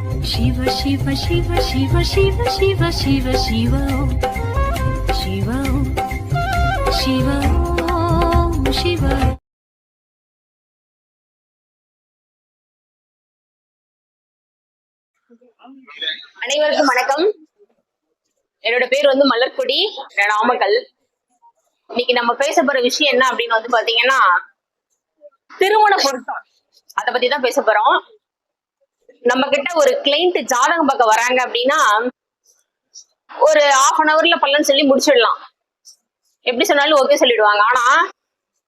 சிவ சிவ சிவ சிவ சிவ சிவ சிவ சிவோ சிவோ சிவோ சிவோ அனைவருக்கும் வணக்கம். என்னோட பேர் வந்து மலர்கொடி. நாமக்கல். இன்னைக்கு நம்ம பேச போற விஷயம் என்ன அப்படின்னு வந்து பாத்தீங்கன்னா திருமண பொருத்தம். அதை பத்தி தான் பேச போறோம். நம்ம கிட்ட ஒரு கிளைண்ட் ஜாதகம் பார்க்க வராங்க அப்படின்னா ஒரு ஹாஃப் அன் அவர்ல பலன் சொல்லி முடிச்சிடலாம். எப்படி சொன்னாலும் ஓகே சொல்லிடுவாங்க. ஆனா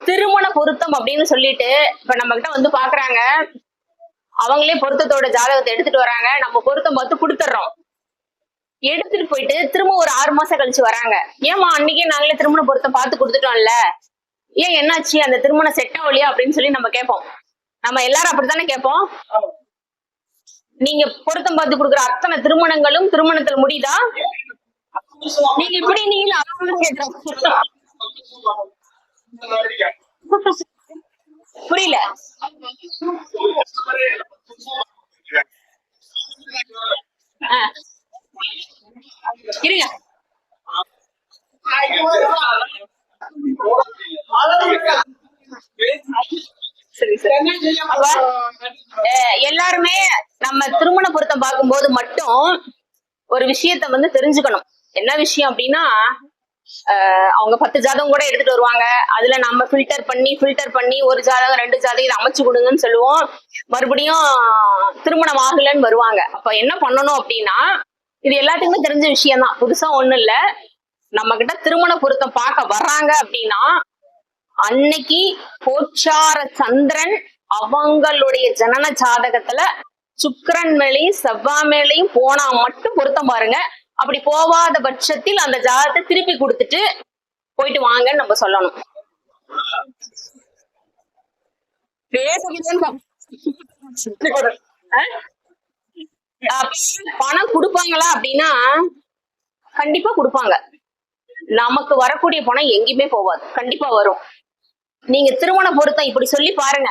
திருமண பொருத்தம் அப்படின்னு சொல்லிட்டு இப்ப நம்ம கிட்ட வந்து பாக்குறாங்க அவங்களே பொருத்தத்தோட ஜாதகத்தை எடுத்துட்டு வராங்க. நம்ம பொருத்தம் பார்த்து கொடுத்துட்றோம். எடுத்துட்டு போயிட்டு திரும்ப ஒரு ஆறு மாசம் கழிச்சு வராங்க. ஏமா அன்னைக்கே நாங்களே திருமண பொருத்தம் பார்த்து கொடுத்துட்டோம்ல. ஏன் என்னாச்சு? அந்த திருமணம் செட் ஆகலையா அப்படின்னு சொல்லி நம்ம கேட்போம். நம்ம எல்லாரும் அப்படித்தானே கேட்போம்? நீங்க பொருத்தம் பார்த்து கொடுக்குற அத்தனை திருமணங்களும் திருமணத்துல முடியுதா? நீங்க இப்படி நீங்க புரியல. இருங்க. அஹ், எல்லாருமே நம்ம திருமண பொருத்தம் பார்க்கும்போது மட்டும் ஒரு விஷயத்த வந்து தெரிஞ்சுக்கணும். என்ன விஷயம் அப்படின்னா அவங்க பத்து ஜாதகம் கூட எடுத்துட்டு வருவாங்க. அதுல நம்ம ஃபில்டர் பண்ணி ஃபில்டர் பண்ணி ஒரு ஜாதகம் ரெண்டு ஜாதகம் இதை அமைச்சு கொடுங்கன்னு சொல்லுவோம். மறுபடியும் திருமணம் ஆகலைன்னு வருவாங்க. அப்ப என்ன பண்ணணும் அப்படின்னா இது எல்லாத்துக்குமே தெரிஞ்ச விஷயம் தான் புதுசா ஒண்ணும் இல்ல. நம்ம கிட்ட திருமண பொருத்தம் பார்க்க வர்றாங்க அப்படின்னா அன்னைக்கு கோச்சார சந்திரன் அவங்களுடைய ஜனன ஜாதகத்துல சுக்கரன் மேலையும் செவ்வாய் மேலையும் போனா மட்டும் பொருத்தம் பாருங்க. அப்படி போவாத பட்சத்தில் அந்த ஜாதகத்தை திருப்பி கொடுத்துட்டு போயிட்டு வாங்கன்னு நம்ம சொல்லணும். பணம் கொடுப்பாங்களா அப்படின்னா கண்டிப்பா கொடுப்பாங்க. நமக்கு வரக்கூடிய பணம் எங்கேயுமே போகாது. கண்டிப்பா வரும். நீங்க திருமண பொருத்தம் இப்படி சொல்லி பாருங்க.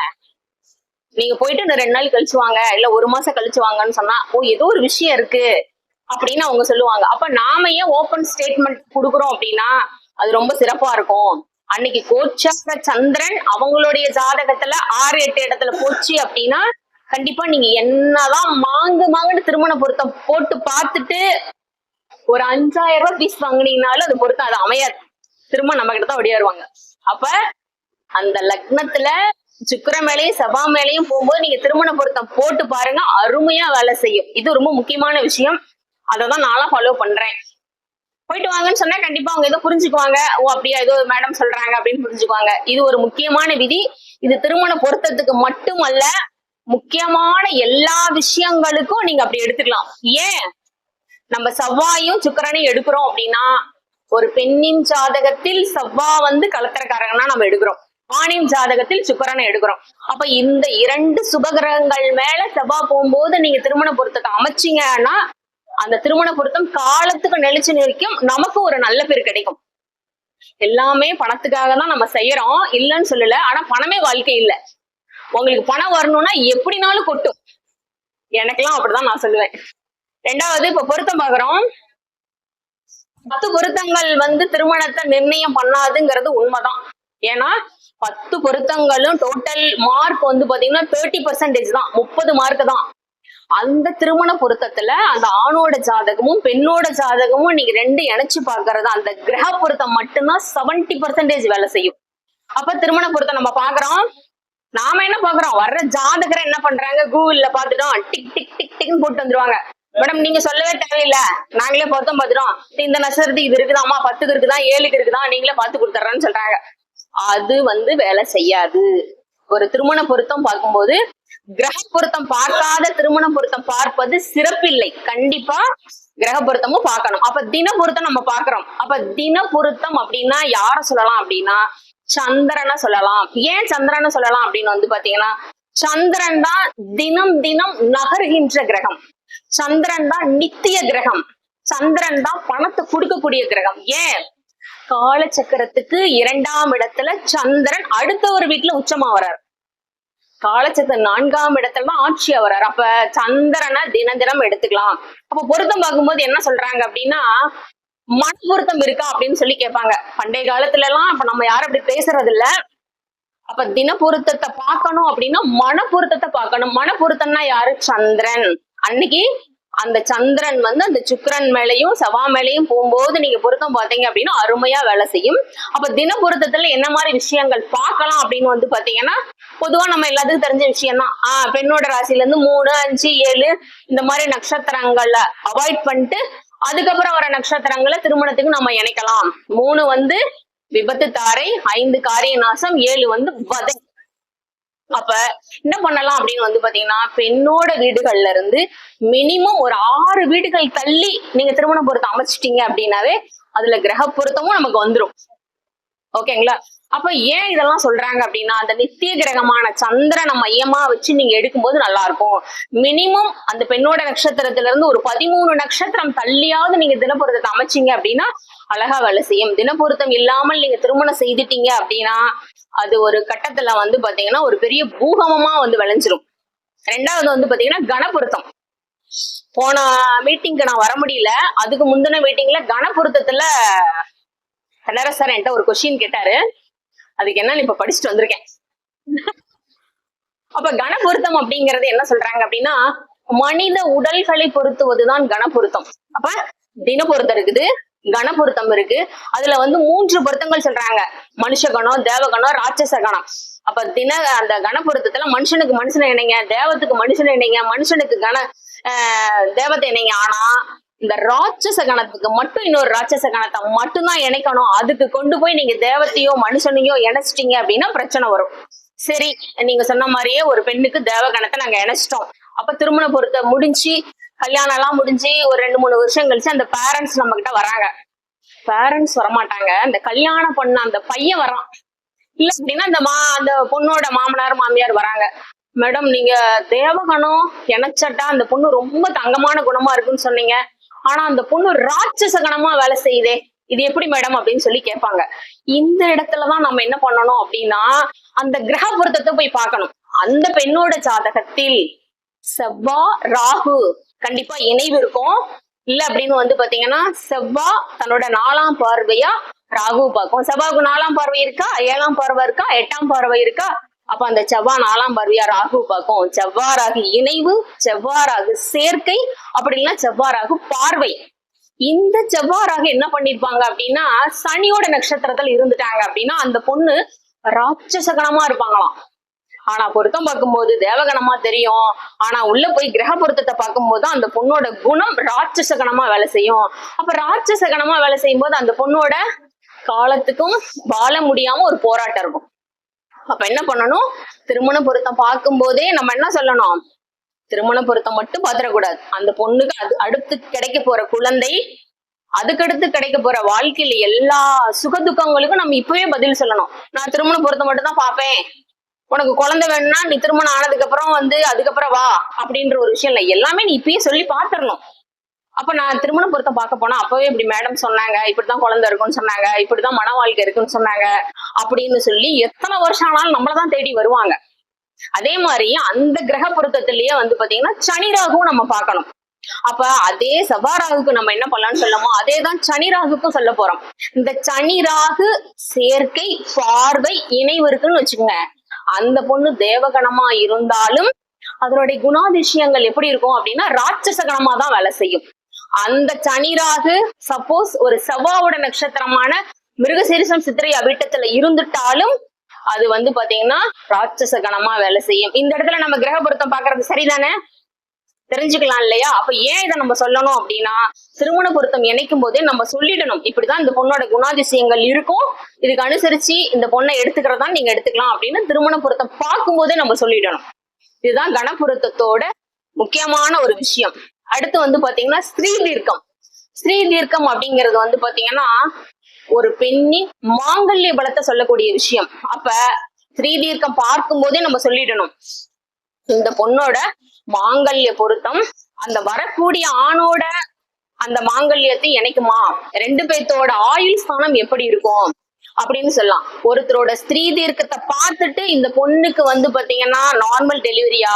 நீங்க போயிட்டு இந்த ரெண்டு நாள் கழிச்சு வாங்க இல்ல ஒரு மாசம் கழிச்சு வாங்கன்னு சொன்னா ஓ ஏதோ ஒரு விஷயம் இருக்கு அப்படின்னு அவங்க சொல்லுவாங்க. அப்ப நாம ஏன் ஓபன் ஸ்டேட்மெண்ட் கொடுக்குறோம் அப்படின்னா அது ரொம்ப சிறப்பா இருக்கும். அன்னைக்கு கோச்சார சந்திரன் அவங்களுடைய ஜாதகத்துல ஆறு எட்டு இடத்துல போச்சு அப்படின்னா கண்டிப்பா நீங்க என்னதான் மாங்கு மாங்குன்னு திருமண பொருத்தம் போட்டு பார்த்துட்டு ஒரு அஞ்சாயிரம் ரூபாய் பீஸ் வாங்கினீங்கனாலும் அது பொருத்தம் அது அமையாது. திரும்ப நம்ம கிட்ட தான் ஒடியாருவாங்க அப்ப அந்த லக்னத்துல சுக்கிர மேலையும் சபா மேலையும் போகும்போது நீங்க திருமண பொருத்தம் போட்டு பாருங்க. அருமையா வேலை செய்யும். இது ரொம்ப முக்கியமான விஷயம். அதை தான் நானும் ஃபாலோ பண்றேன். போயிட்டு வாங்கன்னு சொன்னா கண்டிப்பா அவங்க ஏதோ புரிஞ்சுக்குவாங்க. ஓ அப்படியா ஏதோ மேடம் சொல்றாங்க அப்படின்னு புரிஞ்சுக்குவாங்க. இது ஒரு முக்கியமான விதி. இது திருமண பொருத்தத்துக்கு மட்டுமல்ல முக்கியமான எல்லா விஷயங்களுக்கும் நீங்க அப்படி எடுத்துக்கலாம். ஏன்? நம்ம செவ்வாயும் சுக்கரனையும் எடுக்கிறோம் அப்படின்னா ஒரு பெண்ணின் ஜாதகத்தில் செவ்வா வந்து கலத்திரக்காரங்கன்னா நம்ம எடுக்கிறோம். ஆணின் ஜாதகத்தில் சுக்கரனை எடுக்கிறோம். அப்ப இந்த இரண்டு சுபகிரகங்கள் மேல செவ்வா போகும்போது நீங்க திருமண பொருத்தத்தை அமைச்சீங்கன்னா அந்த திருமண பொருத்தம் காலத்துக்கு நெளிச்சு நிற்கும் நமக்கு ஒரு நல்ல பேர் கிடைக்கும். எல்லாமே பணத்துக்காக தான் நம்ம செய்யறோம். இல்லைன்னு சொல்லல. ஆனா பணமே வாழ்க்கை இல்ல. உங்களுக்கு பணம் வரணும்னா எப்படினாலும் கொட்டும். எனக்கெல்லாம் அப்படிதான் நான் சொல்லுவேன். ரெண்டாவது இப்ப பொருத்தம் பாக்குறோம் பத்து பொருத்தங்கள் வந்து திருமணத்தை நிர்ணயம் பண்ணாதுங்கிறது உண்மைதான். ஏன்னா பத்து பொருத்தங்களும் டோட்டல் மார்க் வந்து பாத்தீங்கன்னா தேர்ட்டி பர்சன்டேஜ் தான். முப்பது மார்க் தான். அந்த திருமண பொருத்தத்துல அந்த ஆணோட ஜாதகமும் பெண்ணோட ஜாதகமும் நீங்க ரெண்டு இணைச்சு பாக்குறது அந்த கிரக பொருத்தம் மட்டும்தான் செவன்டி பர்சன்டேஜ் வேலை செய்யும். அப்ப திருமண பொருத்தம் நம்ம பாக்குறோம் நாம என்ன பாக்குறோம் வர்ற ஜாதகரை என்ன பண்றாங்க? கூகுள்ல பாத்துட்டோம் டிக் டிக் டிக் டிக்னு போட்டு வந்துருவாங்க. மேடம் நீங்க சொல்லவே தேவையில்ல. நாங்களே பொருத்தம் பாத்துட்டோம் இந்த நசரத்துக்கு இது இருக்குதாமா பத்துக்கு இருக்குதா? ஏழுக்கு இருக்குதா? நீங்களே பாத்து கொடுத்துறேன்னு சொல்றாங்க. அது வந்து வேலை செய்யாது. ஒரு திருமண பொருத்தம் பார்க்கும்போது கிரக பொருத்தம் பார்க்காத திருமண பொருத்தம் பார்ப்பது சிறப்பில்லை. கண்டிப்பா கிரக பொருத்தமும் பார்க்கணும். அப்ப தின பொருத்தம் நம்ம பார்க்கிறோம். அப்ப தின பொருத்தம் அப்படின்னா யார சொல்லலாம் அப்படின்னா சந்திரனை சொல்லலாம். ஏன் சந்திரனை சொல்லலாம் அப்படின்னு வந்து பாத்தீங்கன்னா சந்திரன் தான் தினம் தினம் நகர்கின்ற கிரகம். சந்திரன் தான் நித்திய கிரகம். சந்திரன் தான் பணத்தை கொடுக்கக்கூடிய கிரகம். ஏன்? கால சக்கரத்துக்கு இரண்டாம் இடத்துல சந்திரன் அடுத்த ஒரு வீட்டுல உச்சமா வர்றார். காலச்சத்து நான்காம் இடத்துல தான் ஆட்சி வர்றாரு. அப்ப சந்திரனை தின தினம் எடுத்துக்கலாம். அப்ப பொருத்தம் பார்க்கும்போது என்ன சொல்றாங்க அப்படின்னா மன பொருத்தம் இருக்கா அப்படின்னு சொல்லி கேட்பாங்க. பண்டைய காலத்துல எல்லாம் இப்ப நம்ம யாரும் அப்படி பேசுறது இல்ல அப்ப தின பொருத்தத்தை பார்க்கணும் அப்படின்னா மன பொருத்தத்தை பார்க்கணும். மன பொருத்தம்னா யாரு? சந்திரன். அன்னைக்கு அந்த சந்திரன் வந்து அந்த சுக்கரன் மேலையும் செவ்வா மேலையும் போகும்போது நீங்க பொருத்தம் பார்த்தீங்க அப்படின்னா அருமையா வேலை செய்யும். அப்ப தின பொருத்தத்துல என்ன மாதிரி விஷயங்கள் பார்க்கலாம் அப்படின்னு வந்து பாத்தீங்கன்னா பொதுவா நம்ம எல்லாத்துக்கும் தெரிஞ்ச விஷயம் தான் ஆஹ் பெண்ணோட ராசில இருந்து மூணு அஞ்சு ஏழு இந்த மாதிரி நட்சத்திரங்கள்ல அவாய்ட் பண்ணிட்டு அதுக்கப்புறம் வர நட்சத்திரங்களை திருமணத்துக்கு நம்ம இணைக்கலாம். மூணு வந்து விபத்து தாரை ஐந்து காரிய நாசம் ஏழு வந்து வதை. அப்ப என்ன பண்ணலாம் அப்படின்னு வந்து பாத்தீங்கன்னா பெண்ணோட வீடுகள்ல இருந்து மினிமம் ஒரு ஆறு வீடுகள் தள்ளி நீங்க திருமண பொருத்தம் அமைச்சிட்டீங்க அப்படின்னாவே அதுல கிரக பொருத்தமும் நமக்கு வந்துரும். ஓகேங்களா அப்ப ஏன் இதெல்லாம் சொல்றாங்க அப்படின்னா அந்த நித்திய கிரகமான சந்திரனை மையமா வச்சு நீங்க எடுக்கும்போது நல்லா இருக்கும் மினிமம் அந்த பெண்ணோட நட்சத்திரத்துல இருந்து ஒரு பதிமூணு நட்சத்திரம் தள்ளியாவது நீங்க தினப்பொருத்தத்தை அமைச்சீங்க அப்படின்னா அழகா வேலை செய்யும். தினப்பொருத்தம் இல்லாமல் நீங்க திருமணம் செய்துட்டீங்க அப்படின்னா அது ஒரு கட்டத்துல வந்து பாத்தீங்கன்னா ஒரு பெரிய பூகமமா வந்து விளைஞ்சிரும். ரெண்டாவது வந்து பாத்தீங்கன்னா கணபுருத்தம் போன மீட்டிங்க்கு நான் வர முடியல. அதுக்கு முந்தின மீட்டிங்ல கணபொருத்தத்துல கனரா சார் என்கிட்ட ஒரு கொஸ்டின் கேட்டாரு. அதுக்கு என்னன்னு இப்ப படிச்சுட்டு வந்திருக்கேன். அப்ப கணபொருத்தம் அப்படிங்கறது என்ன சொல்றாங்க அப்படின்னா மனித உடல்களை பொருத்துவதுதான் கணபொருத்தம் அப்ப தினபொருத்தம் இருக்குது. கணபொருத்தம் இருக்கு. அதுல வந்து மூன்று பொருத்தங்கள் சொல்றாங்க. மனுஷ கணம் தேவகணம் ராட்சச கணம் அப்ப தின அந்த கணபொருத்தத்துல மனுஷனுக்கு மனுஷனை இணைங்க தேவத்துக்கு மனுஷனை இணைங்க மனுஷனுக்கு கண ஆஹ் தேவத்தை இணைங்க. ஆனா இந்த ராட்சச கணத்துக்கு மட்டும் இன்னொரு ராட்சச கணத்தை மட்டும்தான் இணைக்கணும். அதுக்கு கொண்டு போய் நீங்க தேவத்தையோ மனுஷனையோ இணைச்சிட்டீங்க அப்படின்னா பிரச்சனை வரும். சரி நீங்க சொன்ன மாதிரியே ஒரு பெண்ணுக்கு தேவ கணத்தை நாங்க இணைச்சிட்டோம். அப்ப திருமண பொருத்த முடிஞ்சு கல்யாணம் எல்லாம் முடிஞ்சு ஒரு ரெண்டு மூணு வருஷம் கழிச்சு அந்த பேரண்ட்ஸ் நம்ம கிட்ட வராங்க. பேரண்ட்ஸ் வரமாட்டாங்க. அந்த கல்யாணம் பண்ண அந்த பையன் வரான். இல்ல அப்படின்னா அந்த மா அந்த பொண்ணோட மாமனார் மாமியார் வராங்க. மேடம் நீங்க தேவகணம் எனச்சட்டா அந்த பொண்ணு ரொம்ப தங்கமான குணமா இருக்குன்னு சொன்னீங்க. ஆனா அந்த பொண்ணு ராட்சச கணமா வேலை செய்யுதே. இது எப்படி மேடம்? அப்படின்னு சொல்லி கேட்பாங்க. இந்த இடத்துலதான் நம்ம என்ன பண்ணணும் அப்படின்னா அந்த கிரக பொருத்தத்தை போய் பார்க்கணும். அந்த பெண்ணோட ஜாதகத்தில் செவ்வா ராகு கண்டிப்பா இணைவு இருக்கும். இல்ல அப்படின்னு வந்து பாத்தீங்கன்னா செவ்வா தன்னோட நாலாம் பார்வையா ராகு பார்க்கும். செவ்வாய்க்கு நாலாம் பார்வை இருக்கா? ஏழாம் பார்வை இருக்கா? எட்டாம் பார்வை இருக்கா? அப்ப அந்த செவ்வா நாலாம் பார்வையா ராகு பார்க்கும். செவ்வாறாகு இணைவு செவ்வாறாகு சேர்க்கை அப்படி இல்லைன்னா செவ்வாறாகு பார்வை. இந்த செவ்வாறாக என்ன பண்ணிருப்பாங்க அப்படின்னா சனியோட நட்சத்திரத்துல இருந்துட்டாங்க அப்படின்னா அந்த பொண்ணு ராட்சசகனமா இருப்பாங்களாம். ஆனா பொருத்தம் பார்க்கும்போது தேவகணமா தெரியும். ஆனா உள்ள போய் கிரக பொருத்தத்தை பார்க்கும்போது அந்த பொண்ணோட குணம் ராட்சசகணமா வேலை செய்யும். அப்ப ராட்சசகணமா வேலை செய்யும் போது அந்த பொண்ணோட காலத்துக்கும் வாழ முடியாம ஒரு போராட்டம் இருக்கும். அப்ப என்ன பண்ணணும்? திருமண பொருத்தம் பார்க்கும்போதே நம்ம என்ன சொல்லணும்? திருமண பொருத்தம் மட்டும் பாத்திரக்கூடாது அந்த பொண்ணுக்கு அது அடுத்து கிடைக்க போற குழந்தை அதுக்கடுத்து கிடைக்க போற வாழ்க்கையில எல்லா சுக துக்கங்களுக்கும் நம்ம இப்பவே பதில் சொல்லணும். நான் திருமண பொருத்தம் மட்டும் தான் பார்ப்பேன். உனக்கு குழந்தை வேணும்னா நீ திருமணம் ஆனதுக்கு அப்புறம் வந்து அதுக்கப்புறம் வா அப்படின்ற ஒரு விஷயம் இல்லை. எல்லாமே நீ இப்பயே சொல்லி பாத்துடணும் அப்ப நான் திருமண பொருத்தம் பார்க்க போனா அப்பவே இப்படி மேடம் சொன்னாங்க இப்படிதான் குழந்தை இருக்குன்னு சொன்னாங்க இப்படிதான் மன வாழ்க்கை இருக்குன்னு சொன்னாங்க அப்படின்னு சொல்லி எத்தனை வருஷம் ஆனாலும் நம்மளதான் தேடி வருவாங்க. அதே மாதிரி அந்த கிரக பொருத்தத்திலேயே வந்து பாத்தீங்கன்னா சனி ராகுவும் நம்ம பார்க்கணும். அப்ப அதே சபாராகுக்கு நம்ம என்ன பண்ணலாம்னு சொல்லமோ அதே தான் சனி ராகுக்கும் சொல்ல போறோம். இந்த சனி ராகு சேர்க்கை பார்வை இணைவு இருக்குன்னு வச்சுக்கோங்க. அந்த பொண்ணு தேவகணமா இருந்தாலும் அதனுடைய குணாதிசயங்கள் எப்படி இருக்கும் அப்படின்னா ராட்சச கணமா தான் வேலை செய்யும். அந்த சனிராகு சப்போஸ் ஒரு செவ்வாவோட நட்சத்திரமான மிருகசீரிசம் சித்திரை அவிட்டத்துல இருந்துட்டாலும் அது வந்து பாத்தீங்கன்னா ராட்சச கணமா வேலை செய்யும். இந்த இடத்துல நம்ம கிரக பொருத்தம் பாக்குறது சரிதானே? தெரிஞ்சுக்கலாம் இல்லையா? அப்ப ஏன் இதை நம்ம சொல்லணும் அப்படின்னா திருமண பொருத்தம் இணைக்கும் போதே நம்ம சொல்லிடணும். இப்படிதான் இந்த பொண்ணோட குணாதிசயங்கள் இருக்கும். இதுக்கு அனுசரிச்சு இந்த பொண்ணை எடுத்துக்கிறதா நீங்க எடுத்துக்கலாம் அப்படின்னு திருமண பொருத்தம் பார்க்கும்போதே நம்ம சொல்லிடணும். இதுதான் கணபொருத்தத்தோட முக்கியமான ஒரு விஷயம். அடுத்து வந்து பாத்தீங்கன்னா ஸ்ரீ தீர்க்கம். ஸ்திரீ தீர்க்கம் அப்படிங்கிறது வந்து பாத்தீங்கன்னா ஒரு பெண்ணின் மாங்கல்ய பலத்தை சொல்லக்கூடிய விஷயம். அப்ப ஸ்ரீ தீர்க்கம் பார்க்கும் போதே நம்ம சொல்லிடணும். இந்த பொண்ணோட மாங்கல்ய பொருத்தம் அந்த வரக்கூடிய ஆணோட அந்த மாங்கல்யத்தை இணைக்குமா ரெண்டு பேர்த்தோட ஆயுள் ஸ்தானம் எப்படி இருக்கும்? அப்படின்னு சொல்லலாம். ஒருத்தரோட ஸ்திரீ தீர்க்கத்தை பார்த்துட்டு இந்த பொண்ணுக்கு வந்து பாத்தீங்கன்னா நார்மல் டெலிவரியா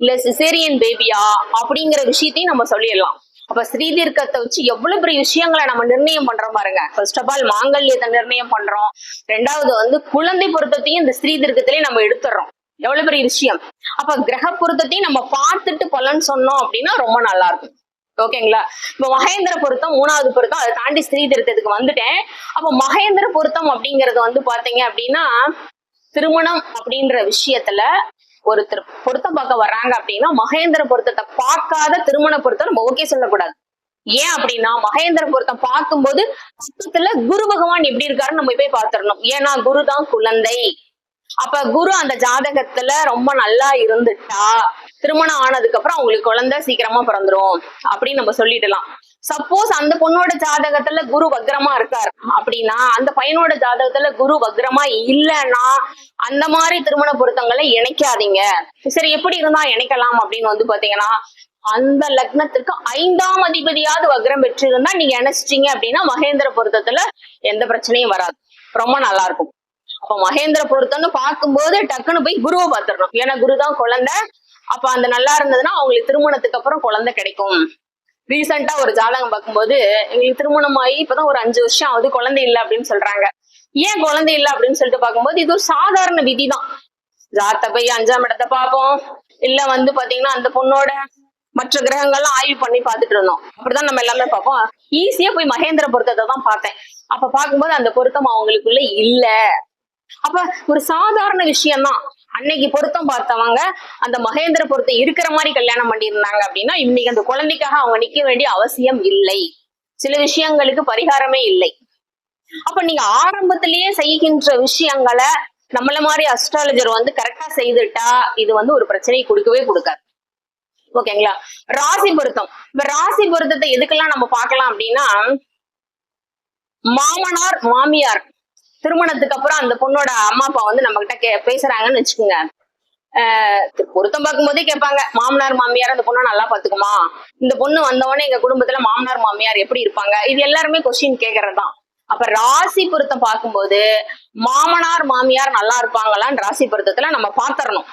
இல்ல சிசேரியன் பேபியா அப்படிங்கிற விஷயத்தையும் நம்ம சொல்லிடலாம். அப்ப ஸ்ரீ தீர்க்கத்தை வச்சு எவ்வளவு பெரிய விஷயங்களை நம்ம நிர்ணயம் பண்றோம் பாருங்க. ஃபர்ஸ்ட் ஆஃப் ஆல் மாங்கல்யத்தை நிர்ணயம் பண்றோம். ரெண்டாவது வந்து குழந்தை பொருத்தத்தையும் இந்த ஸ்ரீ தீர்க்கத்திலேயே நம்ம எடுத்துடுறோம். எவ்வளவு பெரிய விஷயம்? அப்ப கிரக பொருத்தத்தையும் நம்ம பார்த்துட்டு பலன் சொன்னோம் அப்படின்னா ரொம்ப நல்லா இருக்கும். ஓகேங்களா இப்ப மகேந்திர பொருத்தம் மூணாவது பொருத்தம் அதை தாண்டி ஸ்ரீ திருத்தத்துக்கு வந்துட்டேன். அப்ப மகேந்திர பொருத்தம் அப்படிங்கறது வந்து பாத்தீங்க அப்படின்னா திருமணம் அப்படின்ற விஷயத்துல ஒருத்தர் பொருத்தம் பார்க்க வர்றாங்க அப்படின்னா மகேந்திர பொருத்தத்தை பார்க்காத திருமண பொருத்தம் நம்ம ஓகே சொல்லக்கூடாது. ஏன் அப்படின்னா மகேந்திர பொருத்தம் பார்க்கும்போது பக்கத்துல குரு பகவான் எப்படி இருக்காருன்னு நம்ம போய் பார்த்துடணும். ஏன்னா குரு தான் குழந்தை. அப்ப குரு அந்த ஜாதகத்துல ரொம்ப நல்லா இருந்துட்டா திருமணம் ஆனதுக்கு அப்புறம் அவங்களுக்கு குழந்தை சீக்கிரமா பிறந்துரும் அப்படின்னு நம்ம சொல்லிடலாம். சப்போஸ் அந்த பொண்ணோட ஜாதகத்துல குரு வக்ரமா இருக்கார் அப்படின்னா அந்த பையனோட ஜாதகத்துல குரு வக்ரமா இல்லைன்னா அந்த மாதிரி திருமண பொருத்தங்களை இணைக்காதீங்க. சரி எப்படி இருந்தா இணைக்கலாம் அப்படின்னு வந்து பாத்தீங்கன்னா அந்த லக்னத்திற்கு ஐந்தாம் அதிபதியாவது வக்ரம் பெற்றிருந்தா நீங்க இணைச்சிட்டீங்க அப்படின்னா மகேந்திர பொருத்தத்துல எந்த பிரச்சனையும் வராது. ரொம்ப நல்லா இருக்கும். அப்ப மகேந்திர பொருத்தம்னு பார்க்கும்போது டக்குன்னு போய் குருவை பார்த்துடணும். ஏன்னா குரு தான் குழந்தை. அப்ப அந்த நல்லா இருந்ததுன்னா அவங்களுக்கு திருமணத்துக்கு அப்புறம் குழந்தை கிடைக்கும். ரீசெண்டா ஒரு ஜாதகம் பார்க்கும்போது எங்களுக்கு திருமணம் ஆகி இப்பதான் ஒரு அஞ்சு வருஷம் ஆகுது குழந்தை இல்லை அப்படின்னு சொல்றாங்க. ஏன் குழந்தை இல்லை? அப்படின்னு சொல்லிட்டு பார்க்கும்போது இது ஒரு சாதாரண விதி தான் ஜாத்த போய் அஞ்சாம் இடத்தை பார்ப்போம். இல்ல வந்து பாத்தீங்கன்னா அந்த பொண்ணோட மற்ற கிரகங்கள்லாம் ஆய்வு பண்ணி பார்த்துட்டு இருந்தோம். அப்படிதான் நம்ம எல்லாமே பார்ப்போம். ஈஸியா போய் மகேந்திர பொருத்தத்தை தான் பார்த்தேன். அப்ப பார்க்கும்போது அந்த பொருத்தம் அவங்களுக்குள்ள இல்ல. அப்ப ஒரு சாதாரண விஷயம்தான். அன்னைக்கு பொருத்தம் பார்த்தவங்க அந்த மகேந்திர பொருத்தம் இருக்கிற மாதிரி கல்யாணம் பண்ணியிருந்தாங்க அப்படின்னா இன்னைக்கு அந்த குழந்தைக்காக அவங்க நிக்க வேண்டிய அவசியம் இல்லை. சில விஷயங்களுக்கு பரிகாரமே இல்லை. அப்ப நீங்க ஆரம்பத்திலேயே செய்கின்ற விஷயங்களை நம்மள மாதிரி அஸ்ட்ராலஜர் வந்து கரெக்டா செய்துட்டா இது வந்து ஒரு பிரச்சனையை கொடுக்கவே கொடுக்காது. ஓகேங்களா ராசி பொருத்தம். இப்ப ராசி பொருத்தத்தை எதுக்கெல்லாம் நம்ம பார்க்கலாம் அப்படின்னா மாமனார் மாமியார் திருமணத்துக்கு அப்புறம் அந்த பொண்ணோட அம்மா அப்பா வந்து நம்ம கிட்ட கே பேசுறாங்கன்னு வச்சுக்கோங்க. ஆஹ் பொருத்தம் பார்க்கும்போதே கேட்பாங்க மாமனார் மாமியார் அந்த பொண்ணை நல்லா பாத்துக்குமா இந்த பொண்ணு வந்தவொடனே எங்க குடும்பத்துல மாமனார் மாமியார் எப்படி இருப்பாங்க? இது எல்லாருமே கொஸ்டின் கேக்குறதுதான் அப்ப ராசி பொருத்தம் பார்க்கும்போது மாமனார் மாமியார் நல்லா இருப்பாங்களான்னு ராசி பொருத்தத்துல நம்ம பாத்திரணும்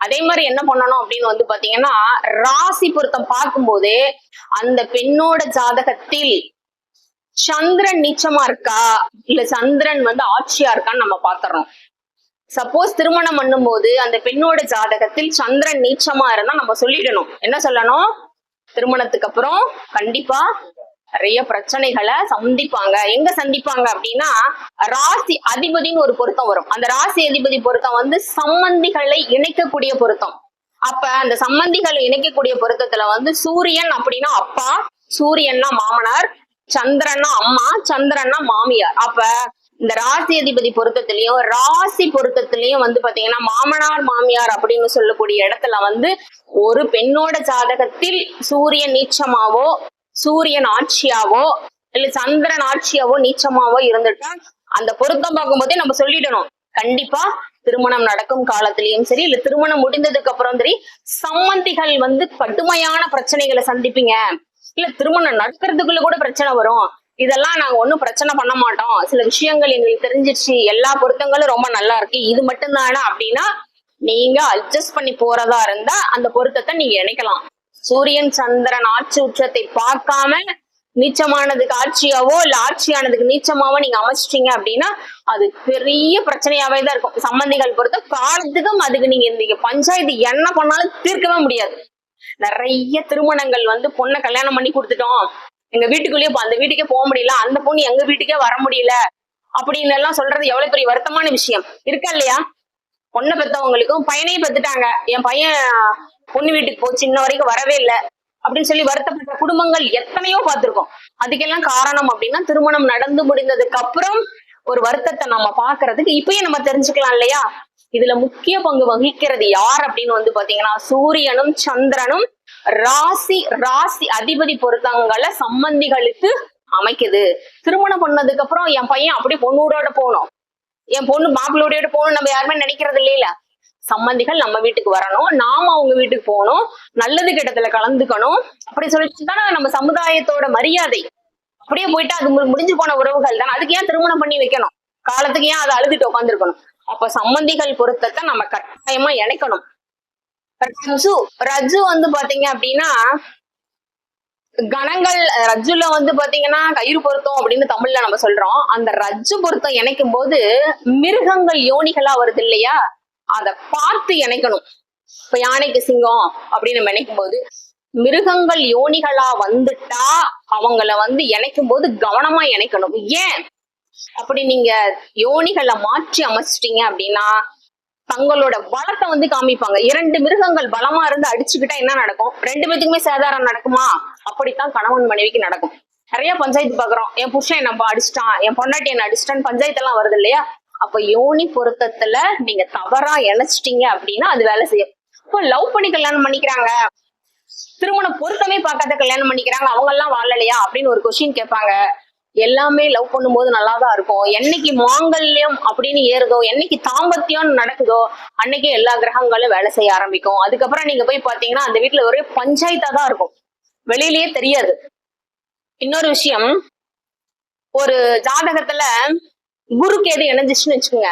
அதே மாதிரி என்ன பண்ணணும் அப்படின்னு வந்து பாத்தீங்கன்னா ராசி பொருத்தம் பார்க்கும்போது அந்த பெண்ணோட ஜாதகத்தில் சந்திரன் நீச்சமா இருக்கா? இல்ல சந்திரன் வந்து ஆட்சியா இருக்கான்னு நம்ம பாத்துறோம். சப்போஸ் திருமணம் பண்ணும்போது அந்த பெண்ணோட ஜாதகத்தில் சந்திரன் நீச்சமா இருந்தா நம்ம சொல்லிடணும். என்ன சொல்லணும்? திருமணத்துக்கு அப்புறம் கண்டிப்பா நிறைய பிரச்சனைகளை சந்திப்பாங்க. எங்க சந்திப்பாங்க அப்படின்னா ராசி அதிபதின்னு ஒரு பொருத்தம் வரும். அந்த ராசி அதிபதி பொருத்தம் வந்து சம்பந்திகளை இணைக்கக்கூடிய பொருத்தம். அப்ப அந்த சம்பந்திகளை இணைக்கக்கூடிய பொருத்தத்துல வந்து சூரியன் அப்படின்னா அப்பா சூரியன்னா மாமனார் சந்திரன்னா அம்மா சந்திரன்னா மாமியார். அப்ப இந்த ராசி அதிபதி பொருத்தத்திலையும் ராசி பொருத்தத்திலையும் வந்து பாத்தீங்கன்னா மாமனார் மாமியார் அப்படின்னு சொல்லக்கூடிய இடத்துல வந்து ஒரு பெண்ணோட ஜாதகத்தில் சூரியன் நீச்சமாவோ சூரியன் ஆட்சியாவோ இல்ல சந்திரன் ஆட்சியாவோ நீச்சமாவோ இருந்துட்டா அந்த பொருத்தம் பார்க்கும்போதே நம்ம சொல்லிடணும். கண்டிப்பா திருமணம் நடக்கும் காலத்திலயும் சரி இல்ல திருமணம் முடிந்ததுக்கு அப்புறம் சரி சம்மந்திகள் வந்து கடுமையான பிரச்சனைகளை சந்திப்பீங்க. இல்ல திருமணம் நடக்கிறதுக்குள்ள கூட பிரச்சனை வரும். இதெல்லாம் நாங்க ஒண்ணும் பிரச்சனை பண்ண மாட்டோம். சில விஷயங்கள் எங்களுக்கு தெரிஞ்சிருச்சு. எல்லா பொருத்தங்களும் ரொம்ப நல்லா இருக்கு. இது மட்டும்தானா அப்படின்னா நீங்க அட்ஜஸ்ட் பண்ணி போறதா இருந்தா அந்த பொருத்தத்தை நீங்க இணைக்கலாம். சூரியன் சந்திரன் ஆட்சி உச்சத்தை பார்க்காம நீச்சமானதுக்கு ஆட்சியாவோ இல்ல ஆட்சியானதுக்கு நீச்சமாவோ நீங்க அமைச்சிட்டீங்க அப்படின்னா அது பெரிய பிரச்சனையாவே தான் இருக்கும். சம்பந்திகள் பொறுத்த காலத்துக்கும் அதுக்கு நீங்க இந்த பஞ்சாயத்து என்ன பண்ணாலும் தீர்க்கவே முடியாது. நிறைய திருமணங்கள் வந்து பொண்ணை கல்யாணம் பண்ணி கொடுத்துட்டோம். எங்க வீட்டுக்குள்ளேயே அந்த வீட்டுக்கே போக முடியல. அந்த பொண்ணு எங்க வீட்டுக்கே வர முடியல. அப்படின்னு எல்லாம் சொல்றது எவ்வளவு பெரிய வருத்தமான விஷயம். இருக்கா இல்லையா? பொண்ணை பெத்தவங்களுக்கும் பையனையும் பெத்துட்டாங்க. என் பையன் பொண்ணு வீட்டுக்கு போச்சு இன்ன வரைக்கும் வரவே இல்லை. அப்படின்னு சொல்லி வருத்தப்பட்ட குடும்பங்கள் எத்தனையோ பார்த்திருக்கோம். அதுக்கெல்லாம் காரணம் அப்படின்னா திருமணம் நடந்து முடிந்ததுக்கு அப்புறம் ஒரு வருத்தத்தை நம்ம பாக்குறதுக்கு இப்பயே நம்ம தெரிஞ்சுக்கலாம் இல்லையா? இதுல முக்கிய பங்கு வகிக்கிறது யார் அப்படின்னு வந்து பாத்தீங்கன்னா சூரியனும் சந்திரனும் ராசி ராசி அதிபதி பொருத்தங்களை சம்பந்திகளுக்கு அமைக்குது. திருமணம் பண்ணதுக்கு அப்புறம் என் பையன் அப்படியே பொண்ணுடோட போகணும். என் பொண்ணு மாப்பிள்ளையோட போகணும் நம்ம யாருமே நினைக்கிறது இல்லையில. சம்பந்திகள் நம்ம வீட்டுக்கு வரணும். நாம அவங்க வீட்டுக்கு போகணும். நல்லது கெட்டத்துல கலந்துக்கணும். அப்படி சொல்லிட்டு தானே நம்ம சமுதாயத்தோட மரியாதை. அப்படியே போயிட்டு அது மு- முடிஞ்சு போன உறவுகள் தானே. அதுக்கு ஏன் திருமணம் பண்ணி வைக்கணும்? காலத்துக்கு ஏன் அதை அழுதுட்டு உட்காந்துருக்கணும் அப்ப சம்பந்திகள் பொருத்தத்தை நம்ம கட்டாயமா இணைக்கணும். ரஜு ரஜு வந்து பாத்தீங்க அப்படின்னா கணங்கள் ரஜுல வந்து பாத்தீங்கன்னா கயிறு பொருத்தம் அப்படின்னு தமிழ்ல நம்ம சொல்றோம். அந்த ரஜு பொருத்தம் இணைக்கும் போது மிருகங்கள் யோனிகளா வருது இல்லையா? அத பார்த்து இணைக்கணும். இப்ப யானைக்கு சிங்கம் அப்படின்னு நம்ம நினைக்கும் போது மிருகங்கள் யோனிகளா வந்துட்டா அவங்கள வந்து இணைக்கும் போது கவனமா இணைக்கணும். ஏன்? அப்படி நீங்க யோனிகளை மாற்றி அமைச்சிட்டீங்க அப்படின்னா தங்களோட பலத்தை வந்து காமிப்பாங்க. இரண்டு மிருகங்கள் பலமா இருந்து அடிச்சுக்கிட்டா என்ன நடக்கும்? ரெண்டு பேத்துக்குமே சேதாரம் நடக்குமா? அப்படித்தான் கணவன் மனைவிக்கு நடக்கும். நிறைய பஞ்சாயத்து பாக்குறோம். என் புருஷன் என்ன அடிச்சிட்டான். என் பொண்டாட்டி என்ன அடிச்சிட்டான்னு பஞ்சாயத்து எல்லாம் வருது இல்லையா? அப்ப யோனி பொருத்தத்துல நீங்க தவறா இணைச்சிட்டீங்க அப்படின்னா அது வேலை செய்யும். இப்போ லவ் பண்ணி கல்யாணம் பண்ணிக்கிறாங்க. திருமண பொருத்தமே பார்க்காத கல்யாணம் பண்ணிக்கிறாங்க. அவங்க எல்லாம் வாழலையா? அப்படின்னு ஒரு கொஸ்டின் கேட்பாங்க. எல்லாமே லவ் பண்ணும்போது நல்லா தான் இருக்கும். என்னைக்கு மாங்கல்யம் அப்படின்னு ஏறுதோ என்னைக்கு தாம்பத்தியம் நடக்குதோ அன்னைக்கு எல்லா கிரகங்களும் வேலை செய்ய ஆரம்பிக்கும். அதுக்கப்புறம் நீங்க போய் பாத்தீங்கன்னா அந்த வீட்டுல ஒரே பஞ்சாயத்தா தான் இருக்கும். வெளியிலயே தெரியாது. இன்னொரு விஷயம் ஒரு ஜாதகத்துல குருக்கேது இணைஞ்சிச்சுன்னு வச்சுக்கோங்க.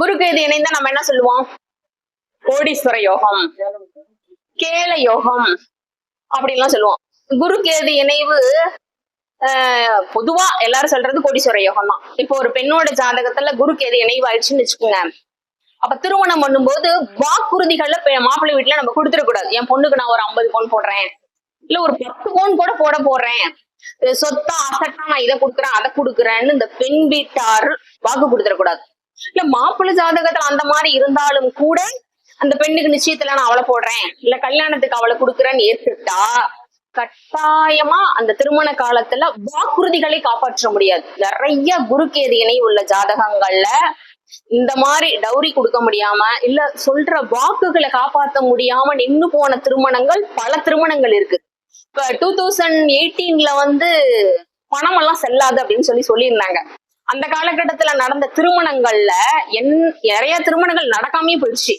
குருக்கேது இணைந்தா நம்ம என்ன சொல்லுவோம்? கோடீஸ்வர யோகம் கேல யோகம் அப்படின்லாம் சொல்லுவோம். குருக்கேது இணைவு பொதுவா எல்லாரும் சொல்றது கோடீஸ்வர யோகம் தான் இப்போ ஒரு பெண்ணோட ஜாதகத்துல குருக்கு எது இணைவாயிடுச்சுன்னு வச்சுக்கோங்க அப்ப திருமணம் பண்ணும்போது வாக்குறுதிகள்ல மாப்பிள்ளை வீட்டுல நம்ம கொடுத்துடக்கூடாது. என் பொண்ணுக்கு நான் ஒரு ஐம்பது பவுன் போடுறேன். இல்ல ஒரு பத்து பவுன் கூட போட போடுறேன் சொத்தா அசட்டா நான் இதை கொடுக்குறேன் அதை கொடுக்குறேன்னு இந்த பெண் வீட்டார் வாக்கு கொடுத்துடக்கூடாது. இல்ல மாப்பிள்ளை ஜாதகத்துல அந்த மாதிரி இருந்தாலும் கூட அந்த பெண்ணுக்கு நிச்சயத்துல நான் அவளை போடுறேன். இல்ல கல்யாணத்துக்கு அவளை கொடுக்குறேன்னு ஏத்துட்டா கட்டாயமா அந்த திருமண காலத்துல வாக்குறுதிகளை காப்பாற்ற முடியாது. நிறைய குருக்கேது இணை உள்ள ஜாதகங்கள்ல இந்த மாதிரி டௌரி கொடுக்க முடியாம இல்ல சொல்ற வாக்குகளை காப்பாத்த முடியாம நின்னு போன திருமணங்கள் பல திருமணங்கள் இருக்கு. இப்ப டூ தௌசண்ட் எயிட்டீன்ல வந்து பணம் எல்லாம் செல்லாது அப்படின்னு சொல்லி சொல்லியிருந்தாங்க. அந்த காலகட்டத்துல நடந்த திருமணங்கள்ல என் நிறைய திருமணங்கள் நடக்காமயே போயிடுச்சு.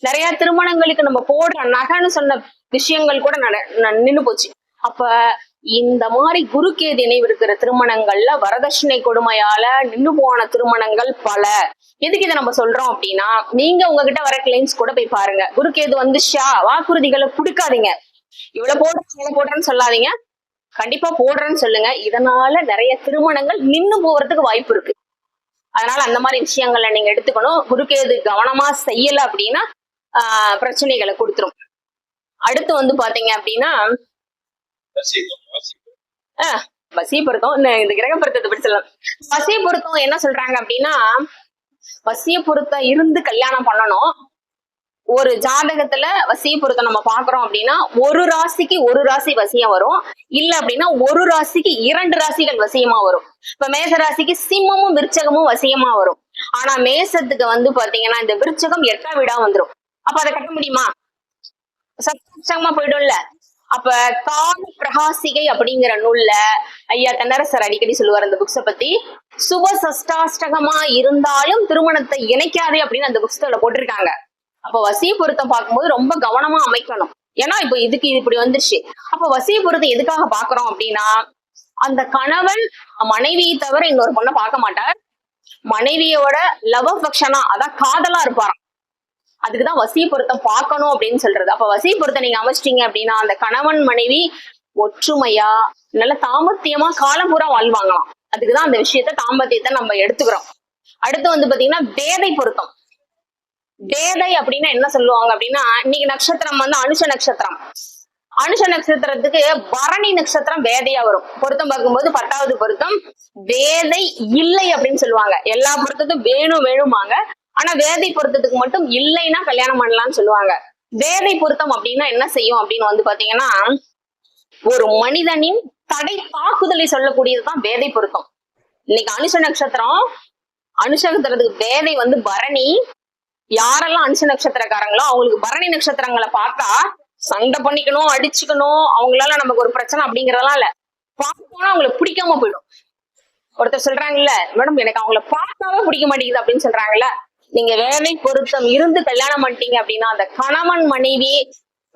நிறைய திருமணங்களுக்கு நம்ம போடுற நகைன்னு சொன்ன விஷயங்கள் கூட நட ந- நின்னு போச்சு. அப்ப இந்த மாதிரி குருக்கேது இணைவு இருக்கிற திருமணங்கள்ல வரதட்சணை கொடுமையால நின்னு போன திருமணங்கள் பல. எதுக்கு இதை நம்ம சொல்றோம் அப்படின்னா நீங்க உங்ககிட்ட வர கிளைண்ட்ஸ் கூட போய் பாருங்க. குருக்கேது வந்துச்சா வாக்குறுதிகளை கொடுக்காதீங்க. இவ்வளவு போடுறேன் இவ்வளவு போடுறேன்னு சொல்லாதீங்க. கண்டிப்பா போடுறேன்னு சொல்லுங்க. இதனால நிறைய திருமணங்கள் நின்னு போறதுக்கு வாய்ப்பு இருக்கு. அதனால அந்த மாதிரி விஷயங்களை நீங்க எடுத்துக்கணும். குருக்கேது கவனமா செய்யல அப்படின்னா ஆஹ் பிரச்சனைகளை கொடுத்துரும். அடுத்து வந்து பாத்தீங்க அப்படின்னா ஆஹ் வசிய பொருத்தம் இந்த கிரக பொருத்தத்தை பற்றி சொல்லலாம். வசிய பொருத்தம் என்ன சொல்றாங்க அப்படின்னா வசிய பொருத்தம் இருந்து கல்யாணம் பண்ணணும். ஒரு ஜாதகத்துல வசிய பொருத்தம் நம்ம பாக்குறோம் அப்படின்னா ஒரு ராசிக்கு ஒரு ராசி வசியம் வரும். இல்ல அப்படின்னா ஒரு ராசிக்கு இரண்டு ராசிகள் வசியமா வரும். இப்ப மேச ராசிக்கு சிம்மமும் விருச்சகமும் வசியமா வரும். ஆனா மேசத்துக்கு வந்து பாத்தீங்கன்னா இந்த விருச்சகம் எட்டா வீடா வந்துரும். அப்ப அதை கட்ட முடியுமா? சத்தமா போயிடும்ல. அப்ப கால பிரகாசிகை அப்படிங்கிற நூல்ல ஐயா தென்னரசர் அடிக்கடி சொல்லுவார் அந்த புக்ஸ பத்தி. சுப சஷ்டாஷ்டகமா இருந்தாலும் திருமணத்தை இணைக்காதே அப்படின்னு அந்த புக்ஸ்ல போட்டிருக்காங்க. அப்ப வசிய பொருத்தம் பார்க்கும்போது ரொம்ப கவனமா அமைக்கணும். ஏன்னா இப்ப இதுக்கு இப்படி வந்துருச்சு. அப்ப வசிய பொருத்தம் எதுக்காக பாக்குறோம் அப்படின்னா அந்த கணவன் மனைவியை தவிர இன்னொரு பொண்ணை பார்க்க மாட்டார். மனைவியோட லவ் அஃபெக்ஷனா அதான் காதலா இருப்பாராம். அதுக்குதான் வசிய பொருத்தம் பார்க்கணும் அப்படின்னு சொல்றது. அப்ப வசிய பொருத்தம் நீங்க அமைச்சிட்டீங்க அப்படின்னா அந்த கணவன் மனைவி ஒற்றுமையா நல்ல தாமத்தியமா காலம் பூரா வாழ்வாங்களாம். அதுக்குதான் அந்த விஷயத்த தாம்பத்தியத்தை நம்ம எடுத்துக்கிறோம். அடுத்து வந்து பாத்தீங்கன்னா வேதை பொருத்தம். வேதை அப்படின்னா என்ன சொல்லுவாங்க அப்படின்னா இன்னைக்கு நட்சத்திரம் வந்து அனுஷ நட்சத்திரம். அனுஷ நட்சத்திரத்துக்கு பரணி நட்சத்திரம் வேதையா வரும். பொருத்தம் பார்க்கும்போது பத்தாவது பொருத்தம் வேதை இல்லை அப்படின்னு சொல்லுவாங்க. எல்லா பொருத்தத்தும் வேணும் வேணுமாங்க ஆனா வேதை பொருத்தத்துக்கு மட்டும் இல்லைன்னா கல்யாணம் பண்ணலாம்னு சொல்லுவாங்க. வேதை பொருத்தம் அப்படின்னா என்ன செய்யும் அப்படின்னு வந்து பாத்தீங்கன்னா ஒரு மனிதனின் தடை தாக்குதலை சொல்லக்கூடியதுதான் வேதை பொருத்தம். இன்னைக்கு அனுஷ நட்சத்திரம் அனுஷ நட்சத்திரத்துக்கு வேதை வந்து பரணி. யாரெல்லாம் அனுஷ நட்சத்திரக்காரங்களோ அவங்களுக்கு பரணி நட்சத்திரங்களை பார்த்தா சண்டை பண்ணிக்கணும் அடிச்சுக்கணும் அவங்களால நமக்கு ஒரு பிரச்சனை அப்படிங்கறதெல்லாம் இல்ல. பார்த்தோன்னா அவங்களை பிடிக்காம போயிடும். ஒருத்தர் சொல்றாங்கல்ல மேடம் எனக்கு அவங்கள பார்த்தாவே பிடிக்க மாட்டேங்குது அப்படின்னு சொல்றாங்கல்ல நீங்க வேலை பொருத்தம் இருந்து கல்யாணம் பண்ணிட்டீங்க அப்படின்னா அந்த கணவன் மனைவி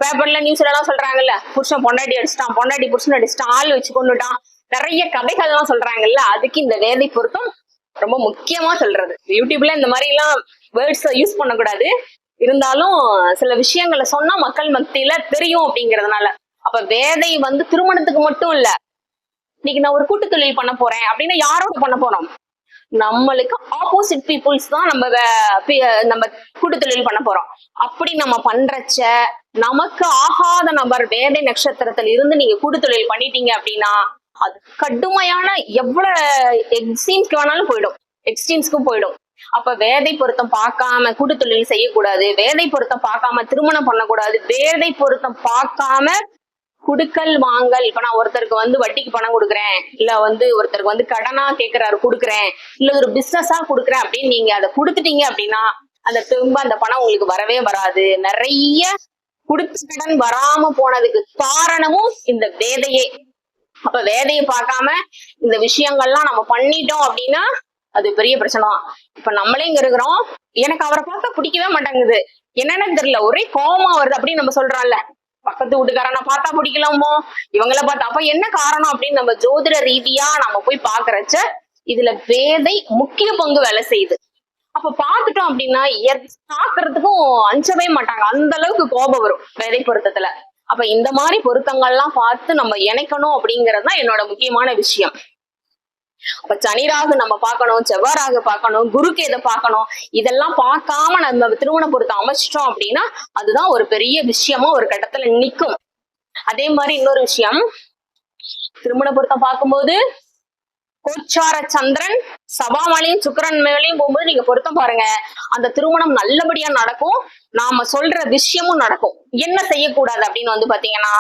பேப்பர்ல நியூஸ்ல எல்லாம் சொல்றாங்கல்ல புருஷன் பொண்டாட்டி அடிச்சிட்டான் பொண்டாட்டி புருஷன் அடிச்சிட்டான் ஆள் வச்சு கொண்டுட்டான். நிறைய கதைகள் எல்லாம் சொல்றாங்கல்ல அதுக்கு இந்த வேதை பொருத்தம் ரொம்ப முக்கியமா சொல்றது. யூடியூப்ல இந்த மாதிரி எல்லாம் வேர்ட்ஸ் யூஸ் பண்ணக்கூடாது. இருந்தாலும் சில விஷயங்களை சொன்னா மக்கள் மத்தியில தெரியும் அப்படிங்கறதுனால. அப்ப வேதை வந்து திருமணத்துக்கு மட்டும் இல்ல இன்னைக்கு நான் ஒரு கூட்டு தொழில் பண்ண போறேன் அப்படின்னா யாரோட பண்ண போறோம்? நம்மளுக்கு ஆப்போசிட் பீப்புள்ஸ் தான் நம்ம நம்ம கூட்டு தொழில் பண்ண போறோம். அப்படி நம்ம பண்றச்ச நமக்கு ஆகாத நபர் வேதை நட்சத்திரத்துல இருந்து நீங்க கூட்டு தொழில் பண்ணிட்டீங்க அப்படின்னா அது கடுமையான எவ்வளவு எக்ஸ்ட்ரீம்ஸ்க்கு வேணாலும் போயிடும். எக்ஸ்ட்ரீம்ஸ்க்கும் போயிடும். அப்ப வேதை பொருத்தம் பார்க்காம கூட்டு தொழில் செய்யக்கூடாது வேதை பொருத்தம் பார்க்காம திருமணம் பண்ணக்கூடாது வேதை பொருத்தம் பார்க்காம குடுக்கல் வாங்கல். இப்ப நான் ஒருத்தருக்கு வந்து வட்டிக்கு பணம் கொடுக்குறேன். இல்ல வந்து ஒருத்தருக்கு வந்து கடனா கேக்குறாரு கொடுக்குறேன். இல்ல ஒரு பிசினஸா கொடுக்குறேன் அப்படின்னு நீங்க அதை கொடுத்துட்டீங்க அப்படின்னா அந்த திரும்ப அந்த பணம் உங்களுக்கு வரவே வராது. நிறைய குடுத்து கடன் வராம போனதுக்கு காரணமும் இந்த வேதையே. அப்ப வேதையை பார்க்காம இந்த விஷயங்கள்லாம் நம்ம பண்ணிட்டோம் அப்படின்னா அது பெரிய பிரச்சனை. இப்ப நம்மளே இங்க இருக்கிறோம். எனக்கு அவரை பார்த்தா பிடிக்கவே மாட்டேங்குது. என்னன்னு தெரியல. ஒரே கோபமா வருது அப்படின்னு நம்ம சொல்றோம்ல. பக்கத்து வீட்டுக்காரனை பார்த்தா பிடிக்கலாமோ? இவங்கள பார்த்தா அப்ப என்ன காரணம் அப்படின்னு நம்ம ஜோதிட ரீதியா நம்ம போய் பாக்குறச்ச இதுல வேதை முக்கிய பங்கு வேலை செய்யுது. அப்ப பாத்துட்டோம் அப்படின்னா பாக்குறதுக்கும் அஞ்சவே மாட்டாங்க. அந்த அளவுக்கு கோபம் வரும் வேதை பொருத்தத்துல. அப்ப இந்த மாதிரி பொருத்தங்கள்லாம் பார்த்து நம்ம இணைக்கணும் அப்படிங்கறது தான் என்னோட முக்கியமான விஷயம். அப்ப சனிராகு நம்ம பார்க்கணும் செவ்வாறாகு பார்க்கணும் குருக்கேதை பார்க்கணும் இதெல்லாம் பார்க்காம நம்ம திருமண பொருத்தம் அமைச்சிட்டோம் அப்படின்னா அதுதான் ஒரு பெரிய விஷயமா ஒரு கட்டத்துல நிக்கும். அதே மாதிரி இன்னொரு விஷயம் திருமண பொருத்தம் பார்க்கும்போது கோச்சார சந்திரன் சபாமலையும் சுக்கரன் மேலையும் போகும்போது நீங்க பொருத்தம் பாருங்க. அந்த திருமணம் நல்லபடியா நடக்கும். நாம சொல்ற விஷயமும் நடக்கும். என்ன செய்யக்கூடாது அப்படின்னு வந்து பாத்தீங்கன்னா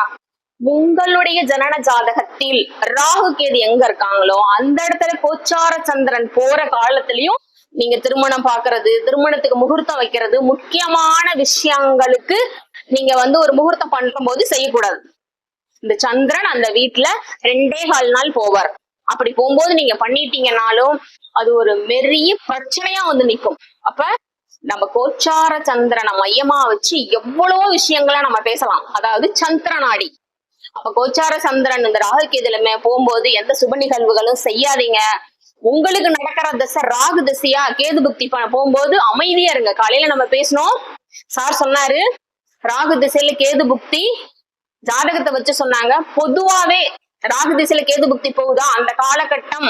உங்களுடைய ஜனன ஜாதகத்தில் ராகு கேது எங்க இருக்காங்களோ அந்த இடத்துல கோச்சார சந்திரன் போற காலத்திலயும் நீங்க திருமணம் பாக்குறது திருமணத்துக்கு முகூர்த்தம் வைக்கிறது முக்கியமான விஷயங்களுக்கு நீங்க வந்து ஒரு முகூர்த்தம் பண்றும்போது செய்யக்கூடாது. இந்த சந்திரன் அந்த வீட்டுல ரெண்டே கால் நாள் போவார். அப்படி போகும்போது நீங்க பண்ணிட்டீங்கனாலும் அது ஒரு மெரிய பிரச்சனையா வந்து நிக்கும். அப்ப நம்ம கோச்சார சந்திரனை மையமா வச்சு எவ்வளவோ விஷயங்களை நம்ம பேசலாம். அதாவது சந்திரநாடி அப்ப கோச்சார சந்திரன் இந்த ராகு கேதுலமே போகும்போது எந்த சுப நிகழ்வுகளும் செய்யாதீங்க. உங்களுக்கு நடக்கிற திசை ராகு திசையா கேது புக்தி போகும்போது அமைதியா இருங்க. காலையில நம்ம பேசணும் சார் சொன்னாரு ராகு திசையில கேது புக்தி ஜாதகத்தை வச்சு சொன்னாங்க. பொதுவாவே ராகு திசையில கேது புக்தி போகுதா? அந்த காலகட்டம்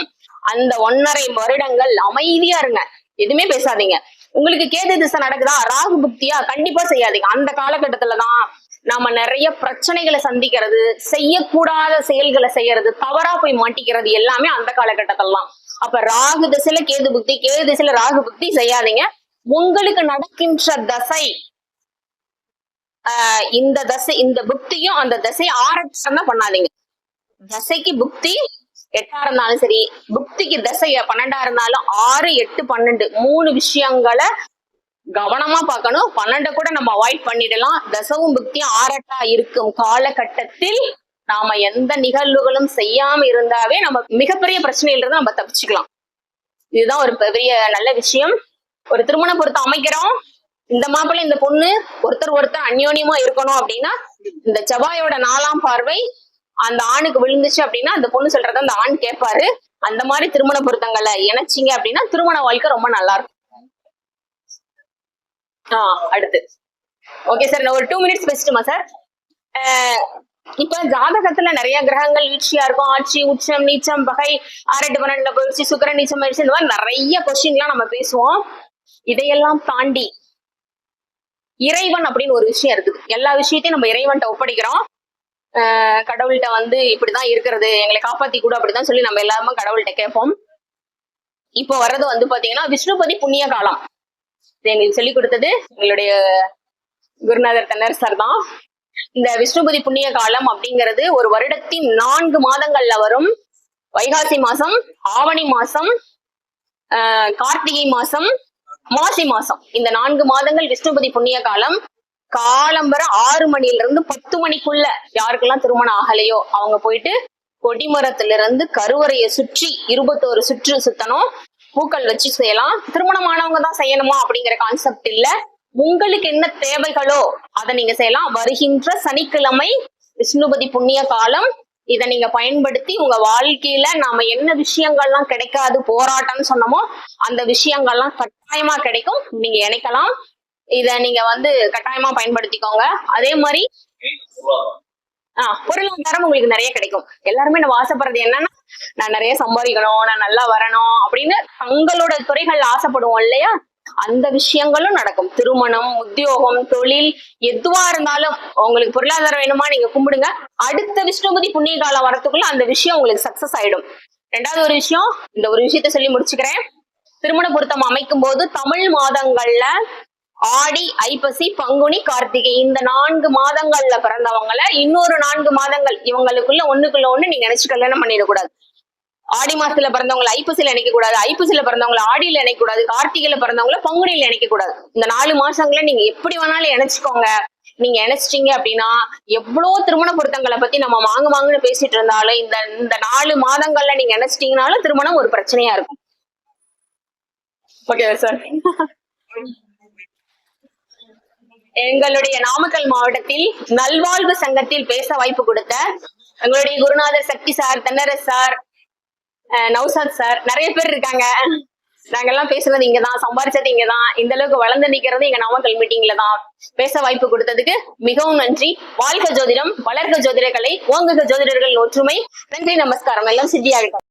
அந்த ஒன்னரை வருடங்கள் அமைதியா இருங்க. எதுவுமே பேசாதீங்க. உங்களுக்கு கேது திசை நடக்குதா? ராகு புக்தியா? கண்டிப்பா செய்யாதீங்க. அந்த காலகட்டத்துலதான் நாம நிறைய பிரச்சனைகளை சந்திக்கிறது செய்யக்கூடாத செயல்களை செய்யறது தவறா போய் மாட்டிக்கிறது எல்லாமே அந்த காலகட்டத்திலாம் அப்ப ராகு திசையில கேது புக்தி கேது திசையில ராகு புக்தி செய்யாதீங்க. உங்களுக்கு நடக்கின்ற தசை ஆஹ் இந்த தசை இந்த புக்தியும் அந்த தசை ஆரட்சம் தான் பண்ணாதீங்க. தசைக்கு புக்தி எட்டா இருந்தாலும் சரி புக்திக்கு தசை பன்னெண்டா இருந்தாலும் ஆறு எட்டு பன்னெண்டு மூணு விஷயங்களை கவனமா பார்க்கணும். பன்னெண்ட கூட நம்ம அவாய்ட் பண்ணிடலாம். தசவும் புக்தியும் ஆரட்டா இருக்கும். காலகட்டத்தில் நாம எந்த நிகழ்வுகளும் செய்யாம இருந்தாவே நம்ம மிகப்பெரிய பிரச்சனையிலிருந்து நம்ம தப்பிச்சுக்கலாம். இதுதான் ஒரு பெரிய நல்ல விஷயம். ஒரு திருமண பொருத்தம் அமைக்கிறோம். இந்த மாப்பிள்ளை இந்த பொண்ணு ஒருத்தர் ஒருத்தர் அந்யோன்யமா இருக்கணும் அப்படின்னா இந்த செவ்வாயோட நாலாம் பார்வை அந்த ஆணுக்கு விழுந்துச்சு அப்படின்னா அந்த பொண்ணு சொல்றத அந்த ஆண் கேட்பாரு. அந்த மாதிரி திருமண பொருத்தங்களை இணைச்சிங்க அப்படின்னா திருமண வாழ்க்கை ரொம்ப நல்லா இருக்கும். ஆ அடுத்து. ஓகே சார் நான் ஒரு டூ மினிட்ஸ் பேசிட்டுமா சார் இப்ப ஜாதகத்துல நிறைய கிரகங்கள் வீழ்ச்சியா இருக்கும். ஆட்சி உச்சம் நீச்சம் பகை ஆரெட்டு பன்னெண்டுல போயிடுச்சு சுக்கிரன் நீச்சம் ஆயிடுச்சு இந்த மாதிரி நிறைய கொஸ்டின்லாம் நம்ம பேசுவோம். இதையெல்லாம் தாண்டி இறைவன் அப்படின்னு ஒரு விஷயம் இருக்குது. எல்லா விஷயத்தையும் நம்ம இறைவன்ட்ட ஒப்படைக்கிறோம். ஆஹ் கடவுள்கிட்ட வந்து இப்படிதான் இருக்கிறது. எங்களை காப்பாத்தி கூட அப்படிதான் சொல்லி நம்ம எல்லாருமே கடவுள்கிட்ட கேட்போம். இப்போ வர்றது வந்து பாத்தீங்கன்னா விஷ்ணுபதி புண்ணிய காலம். எங்களுக்கு சொல்லி கொடுத்தது எங்களுடைய குருநாதர் தன்னர் சார் தான் இந்த விஷ்ணுபதி புண்ணிய காலம் அப்படிங்கிறது ஒரு வருடத்தின் நான்கு மாதங்கள்ல வரும். வைகாசி மாசம் ஆவணி மாசம் ஆஹ் கார்த்திகை மாசம் மாசி மாசம். இந்த நான்கு மாதங்கள் விஷ்ணுபதி புண்ணிய காலம். காலம்பர ஆறு மணில இருந்து பத்து மணிக்குள்ள யாருக்கெல்லாம் திருமணம் ஆகலையோ அவங்க போயிட்டு கொடிமரத்துல இருந்து கருவறையை சுற்றி இருபத்தோரு சுற்று சுத்தணும். பூக்கள் வச்சு செய்யலாம். திருமணமானவங்க தான் செய்யணுமா அப்படிங்கிற கான்செப்ட் இல்ல. உங்களுக்கு என்ன தேவைகளோ அதை நீங்க செய்யலாம். வருகின்ற சனிக்கிழமை விஷ்ணுபதி புண்ணிய காலம். இத நீங்க பயன்படுத்தி உங்க வாழ்க்கையில நாம என்ன விஷயங்கள்லாம் கிடைக்காது போராட்டம்னு சொன்னோமோ அந்த விஷயங்கள்லாம் கட்டாயமா கிடைக்கும். நீங்க இணைக்கலாம். இத நீங்க வந்து கட்டாயமா பயன்படுத்திக்கோங்க. அதே மாதிரி ஆஹ் பொருளாதாரம் உங்களுக்கு நிறைய கிடைக்கும். எல்லாருமே நம்ம ஆசைப்படுறது என்னன்னா நான் நிறைய சம்பாதிக்கணும் நான் நல்லா வரணும் அப்படின்னு தங்களோட துறைகள் ஆசைப்படுவோம் இல்லையா? அந்த விஷயங்களும் நடக்கும். திருமணம் உத்தியோகம் தொழில் எதுவா இருந்தாலும் உங்களுக்கு பொருளாதாரம் வேணுமா நீங்க கும்பிடுங்க. அடுத்த விஷ்ணுபதி புண்ணிய காலம் வரத்துக்குள்ள அந்த விஷயம் உங்களுக்கு சக்சஸ் ஆயிடும். ரெண்டாவது ஒரு விஷயம் இந்த ஒரு விஷயத்த சொல்லி முடிச்சுக்கிறேன். திருமண பொருத்தம் அமைக்கும் போது தமிழ் மாதங்கள்ல ஆடி ஐப்பசி பங்குனி கார்த்திகை இந்த நான்கு மாதங்கள்ல பிறந்தவங்கள இன்னொரு நான்கு மாதங்கள் இவங்களுக்குள்ள ஒண்ணுக்குள்ள ஒண்ணு நீங்க நினைச்சு கல்யாணம் பண்ணிடக்கூடாது. ஆடி மாசத்துல பிறந்தவங்களை ஐப்பசியில நினைக்க கூடாது ஐப்பசியில பிறந்தவங்களை ஆடியில நினைக்க கூடாது கார்த்திகையில பிறந்தவங்கள பங்குனியில நினைக்க கூடாது இந்த நாலு மாசங்களை நீங்க எப்படி வேணாலும் இணைச்சுக்கோங்க. நீங்க இணைச்சிட்டீங்க அப்படின்னா எவ்வளவு திருமண பொருத்தங்களை பத்தி நம்ம மாங்கு மாங்குன்னு பேசிட்டு இருந்தாலும் இந்த இந்த நாலு மாதங்கள்ல நீங்க இணைச்சிட்டீங்கனாலும் திருமணம் ஒரு பிரச்சனையா இருக்கும். ஓகே சார் எங்களுடைய நாமக்கல் மாவட்டத்தில் நல்வாழ்வு சங்கத்தில் பேச வாய்ப்பு கொடுத்த எங்களுடைய குருநாதர் Sakthi sir Thennaras sir Naushad sir நிறைய பேர் இருக்காங்க. நாங்கெல்லாம் பேசுனது இங்கதான் சம்பாரிச்சது இங்கதான். இந்த அளவுக்கு வளர்ந்து நிக்கிறது எங்க நாமக்கல் மீட்டிங்ல தான். பேச வாய்ப்பு கொடுத்ததுக்கு மிகவும் நன்றி. வாழ்க ஜோதிடம் வளர்க ஜோதிடர்களை ஓங்குக ஜோதிடர்கள் ஒற்றுமை. நன்றி நமஸ்காரம். எல்லாம் சித்தியாகட்டும்